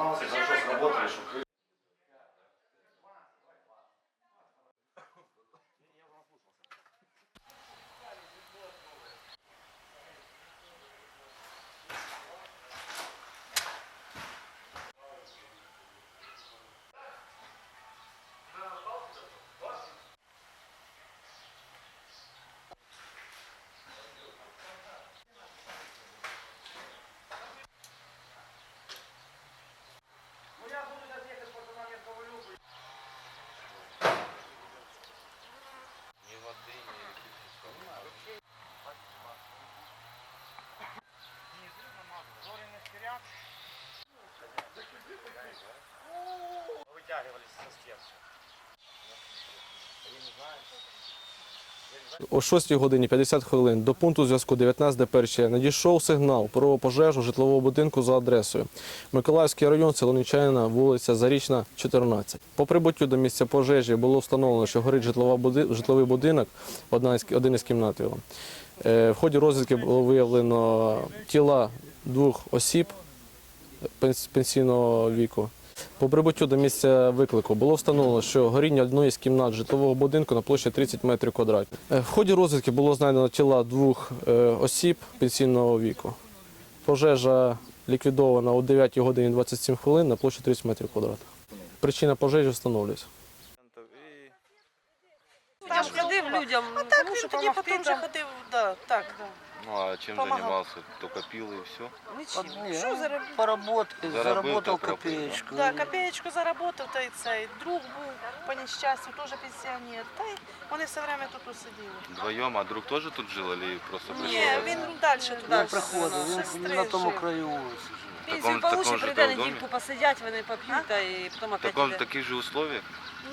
осталось, хорошо сработали, что О 6 годині 50 хвилин до пункту зв'язку 19 д надійшов сигнал про пожежу житлового будинку за адресою Миколаївський район, село Нічанина, вулиця Зарічна, 14. По прибуттю до місця пожежі було встановлено, що горить житловий будинок, один із кімнат його. Е, в ході розвідки було виявлено тіла двох осіб пенсійного віку. По прибуттю до місця виклику було встановлено, що горіння одної з кімнат житлового будинку на площі 30 метрів квадратних. Е, В ході розвідки було знайдено тіла двох е, осіб пенсійного віку. Пожежа ліквідована о 9 годині 27 хвилин на площі 30 метрів квадратних. Причина пожежі встановлюється. Там ходив людям, А так він тоді потім вже ходив, да, так. Ну а чем Помогал. занимался? Только пил и все? Нічим. Що ну, зароб... Поработки, Заработал заработал пропуск, копеечку. Да, копеечку заработав, та й цей друг був по нещастю, теж пенсіонер. Та й вони все время тут усиділи. Вдвоем, а друг тоже тут жил или просто пришел? Ні, він далі туди. Ж, приходив, він сестри на тому жив. краю вулиці жив. Пенсію такому- получить, же прийде недільку посидять, вони поп'ють, та і потім В опять таком, іде. таких же условиях?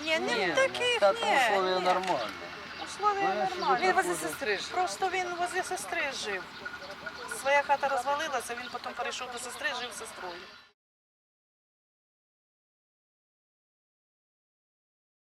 Ні, не Ні, в таких, так ні, условия ні. нормально. Условия нормальні. Він возле сестри жив. Просто він возле сестри жив. Своя хата розвалилася, він потім перейшов до сестри, жив з сестрою.